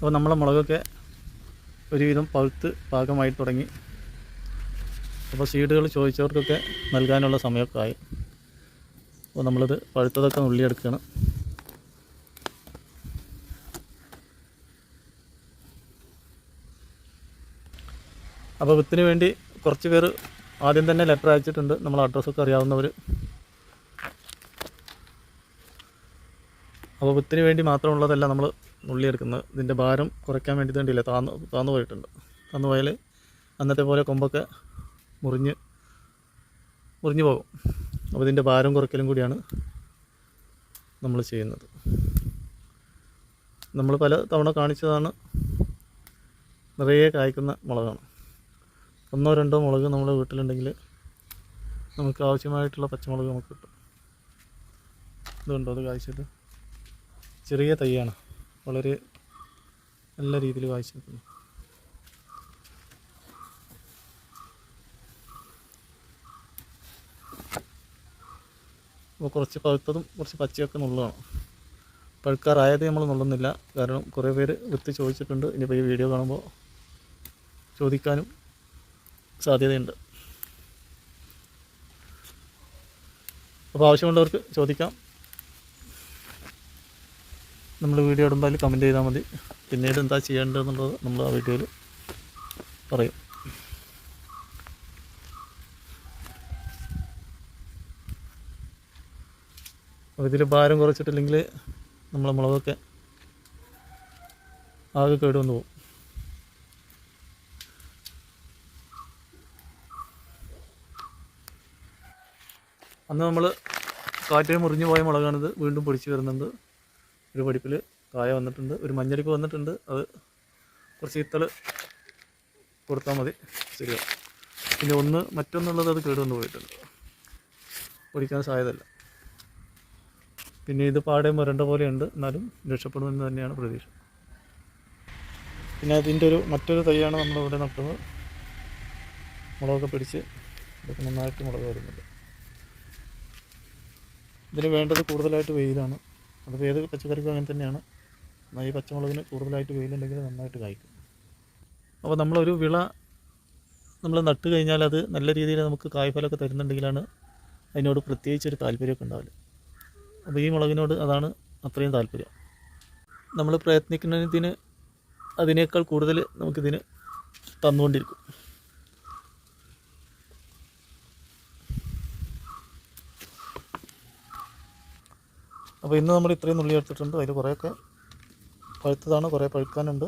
അപ്പോൾ നമ്മളെ മുളകൊക്കെ ഒരുവിധം പഴുത്ത് പാകമായി തുടങ്ങി. അപ്പോൾ സീഡുകൾ ചോദിച്ചവർക്കൊക്കെ നൽകാനുള്ള സമയമൊക്കെ ആയി. അപ്പോൾ നമ്മളിത് പഴുത്തതൊക്കെ നുള്ളിയെടുക്കുകയാണ്. അപ്പോൾ വിത്തിന് വേണ്ടി കുറച്ച് പേര് ആദ്യം തന്നെ ലെറ്റർ അയച്ചിട്ടുണ്ട്. നമ്മൾ അഡ്രസ്സൊക്കെ അറിയാവുന്നവർ. അപ്പോൾ വിത്തിന് വേണ്ടി മാത്രമുള്ളതല്ല നമ്മൾ നുള്ളിയെടുക്കുന്നത് ഇതിന്റെ ഭാരം കുറയ്ക്കാൻ വേണ്ടി വേണ്ടിയില്ല താന്ന് താന്നു പോയിട്ടുണ്ട്. താന്നു പോയാൽ അന്നത്തെ പോലെ കൊമ്പൊക്കെ മുറിഞ്ഞ് മുറിഞ്ഞു പോകും. അപ്പോൾ ഇതിന്റെ ഭാരം കുറയ്ക്കലും കൂടിയാണ് നമ്മൾ ചെയ്യുന്നത്. നമ്മൾ പല തവണ കാണിച്ചതാണ് നിറയെ കായ്ക്കുന്ന മുളകാണ്. ഒന്നോ രണ്ടോ മുളക് നമ്മുടെ വീട്ടിലുണ്ടെങ്കിൽ നമുക്ക് ആവശ്യമായിട്ടുള്ള പച്ചമുളക് നമുക്ക് കിട്ടും. ഇതുണ്ടോ? അത് കായ്ച്ചത്? ചെറിയ തൈയാണ്. വളരെ നല്ല രീതിയിൽ കായ്ച്ചു നിൽക്കുന്നു അപ്പോൾ കുറച്ച് പഴുത്തതും കുറച്ച് പച്ചയൊക്കെ നുള്ളതാണ് പഴുക്കാറായത് നമ്മൾ നുള്ളുന്നില്ല. കാരണം കുറേ പേര് വിത്ത് ചോദിച്ചിട്ടുണ്ട്. ഇനിയിപ്പോൾ ഈ വീഡിയോ കാണുമ്പോൾ ചോദിക്കാനും സാധ്യതയുണ്ട്. അപ്പോൾ ആവശ്യമുള്ളവർക്ക് ചോദിക്കാം. നമ്മൾ വീഡിയോ ഇടുമ്പോൾ അതിൽ കമന്റ് ചെയ്താൽ മതി. പിന്നീട് എന്താ ചെയ്യേണ്ടതെന്നുള്ളത് നമ്മൾ ആ വീഡിയോയിൽ പറയും. അപ്പോൾ ഇതിൽ ഭാരം കുറച്ചിട്ടില്ലെങ്കിൽ നമ്മളെ മുളകൊക്കെ ആകെ കേടുവന്ന് പോകും. അന്ന് നമ്മൾ കാറ്റിൽ മുറിഞ്ഞു പോയ മുളകാണിത് വീണ്ടും പൊടിച്ച് വരുന്നുണ്ട്. ഒരു പഠിപ്പിൽ കായ വന്നിട്ടുണ്ട് ഒരു മഞ്ഞരിപ്പ് വന്നിട്ടുണ്ട്. അത് കുറച്ച് ഇത്തൾ കൊടുത്താൽ മതി. ശരിയാവും പിന്നെ ഒന്ന് മറ്റൊന്നുള്ളത് അത് കേടുവന്ന് പോയിട്ടുണ്ട്. പൊടിക്കാൻ സാധ്യതല്ല പിന്നെ ഇത് പാടെ വരേണ്ട പോലെയുണ്ട്. എന്നാലും രക്ഷപ്പെടുമെന്ന് തന്നെയാണ് പ്രതീക്ഷ. പിന്നെ അതിന്റെ ഒരു മറ്റൊരു തൈയാണ് നമ്മളിവിടെ നട്ടത്. മുളകൊക്കെ പിടിച്ച് ഇതൊക്കെ നന്നായിട്ട് മുളക് വരുന്നുണ്ട്. ഇതിന് വേണ്ടത് കൂടുതലായിട്ട് വെയിലാണ്. അതിപ്പോൾ ഏത് പച്ചക്കറിക്കും അങ്ങനെ തന്നെയാണ്. എന്നാൽ ഈ പച്ചമുളകിന് കൂടുതലായിട്ട് വെയിലുണ്ടെങ്കിൽ നന്നായിട്ട് കായ്ക്കും. അപ്പോൾ നമ്മളൊരു വിള നമ്മൾ നട്ട് കഴിഞ്ഞാൽ അത് നല്ല രീതിയിൽ നമുക്ക് കായ്ഫലമൊക്കെ തരുന്നുണ്ടെങ്കിലാണ് അതിനോട് പ്രത്യേകിച്ചൊരു താല്പര്യമൊക്കെ ഉണ്ടാവില്ല അപ്പോൾ ഈ മുളകിനോട് അതാണ് അത്രയും താല്പര്യം. നമ്മൾ പ്രയത്നിക്കുന്നതിന് അതിനേക്കാൾ കൂടുതൽ നമുക്കിതിന് തന്നുകൊണ്ടിരിക്കും. അപ്പോൾ ഇന്ന് നമ്മൾ ഇത്രയും നുള്ളി എടുത്തിട്ടുണ്ട്. അതിൽ കുറേയൊക്കെ പഴുത്തതാണ് കുറേ പഴുക്കാനുണ്ട്.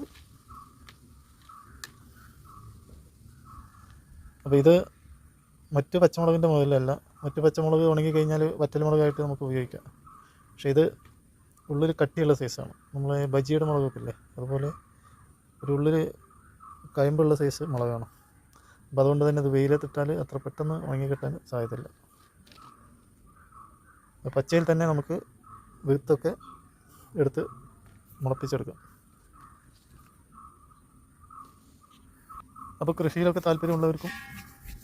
അപ്പോൾ ഇത് മറ്റു പച്ചമുളകിന്റെ മുതലല്ല മറ്റു പച്ചമുളക് ഉണങ്ങി കഴിഞ്ഞാൽ വറ്റൽമുളകായിട്ട് നമുക്ക് ഉപയോഗിക്കാം. പക്ഷേ ഇത് ഉള്ളിൽ കട്ടിയുള്ള സൈസാണ്. നമ്മൾ ബജിയുടെ മുളകൊക്കെ ഇല്ലേ അതുപോലെ ഒരു ഉള്ളിൽ കയമ്പുള്ള സൈസ് മുളകാണ്. അപ്പോൾ അതുകൊണ്ട് തന്നെ ഇത് വെയിലത്തിട്ടാൽ അത്ര പെട്ടെന്ന് ഉണങ്ങി കിട്ടാൻ സാധ്യതയില്ല പച്ചയിൽ തന്നെ നമുക്ക് വിത്തൊക്കെ എടുത്ത് മുളപ്പിച്ചെടുക്കാം. അപ്പോൾ കൃഷിയിലൊക്കെ താല്പര്യമുള്ളവർക്കും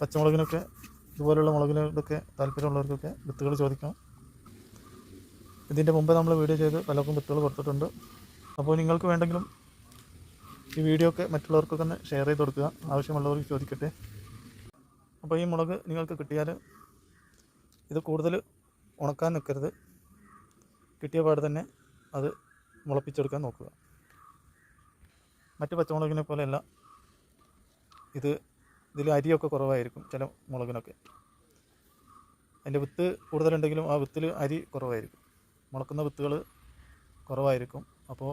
പച്ചമുളകിനൊക്കെ ഇതുപോലുള്ള മുളകിനൊക്കെ താല്പര്യമുള്ളവർക്കൊക്കെ വിത്തുകൾ ചോദിക്കാം. ഇതിന്റെ മുമ്പ് നമ്മൾ വീഡിയോ ചെയ്ത് പലർക്കും വിത്തുകൾ കൊടുത്തിട്ടുണ്ട്. അപ്പോൾ നിങ്ങൾക്ക് വേണ്ടെങ്കിലും ഈ വീഡിയോ ഒക്കെ മറ്റുള്ളവർക്കൊക്കെ ഒന്ന് ഷെയർ ചെയ്ത് കൊടുക്കുക. ആവശ്യമുള്ളവർക്ക് ചോദിക്കട്ടെ. അപ്പോൾ ഈ മുളക് നിങ്ങൾക്ക് കിട്ടിയാൽ ഇത് കൂടുതൽ ഉണക്കാൻ നിൽക്കരുത്. കിട്ടിയ പാട് തന്നെ അത് മുളപ്പിച്ചെടുക്കാൻ നോക്കുക. മറ്റ് പച്ചമുളകിനെ പോലെയല്ല. ഇത് ഇതിൽ അരിയൊക്കെ കുറവായിരിക്കും ചില മുളകിനൊക്കെ. അതിന്റെ വിത്ത് കൂടുതലുണ്ടെങ്കിലും ആ വിത്തിൽ അരി കുറവായിരിക്കും. മുളക്കുന്ന വിത്തുകൾ കുറവായിരിക്കും. അപ്പോൾ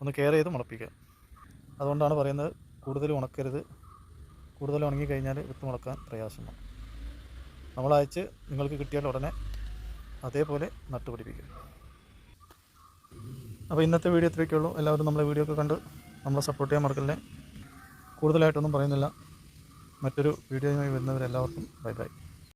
ഒന്ന് കെയർ ചെയ്ത് മുളപ്പിക്കുക. അതുകൊണ്ടാണ് പറയുന്നത് കൂടുതൽ ഉണക്കരുത്. കൂടുതൽ ഉണങ്ങി കഴിഞ്ഞാൽ വിത്ത് മുളക്കാൻ പ്രയാസമാണ്. നമ്മളയച്ച് നിങ്ങൾക്ക് കിട്ടിയാൽ ഉടനെ അതേപോലെ നട്ടുപിടിപ്പിക്കും അപ്പോൾ ഇന്നത്തെ വീഡിയോ ഇത്രയൊക്കെയുള്ളൂ എല്ലാവരും നമ്മളെ വീഡിയോ ഒക്കെ കണ്ട് നമ്മളെ സപ്പോർട്ട് ചെയ്യാൻ മറക്കല്ലേ. കൂടുതലായിട്ടൊന്നും പറയുന്നില്ല. മറ്റൊരു വീഡിയോയുമായി വരുന്നവരെല്ലാവർക്കും ബൈ ബൈ.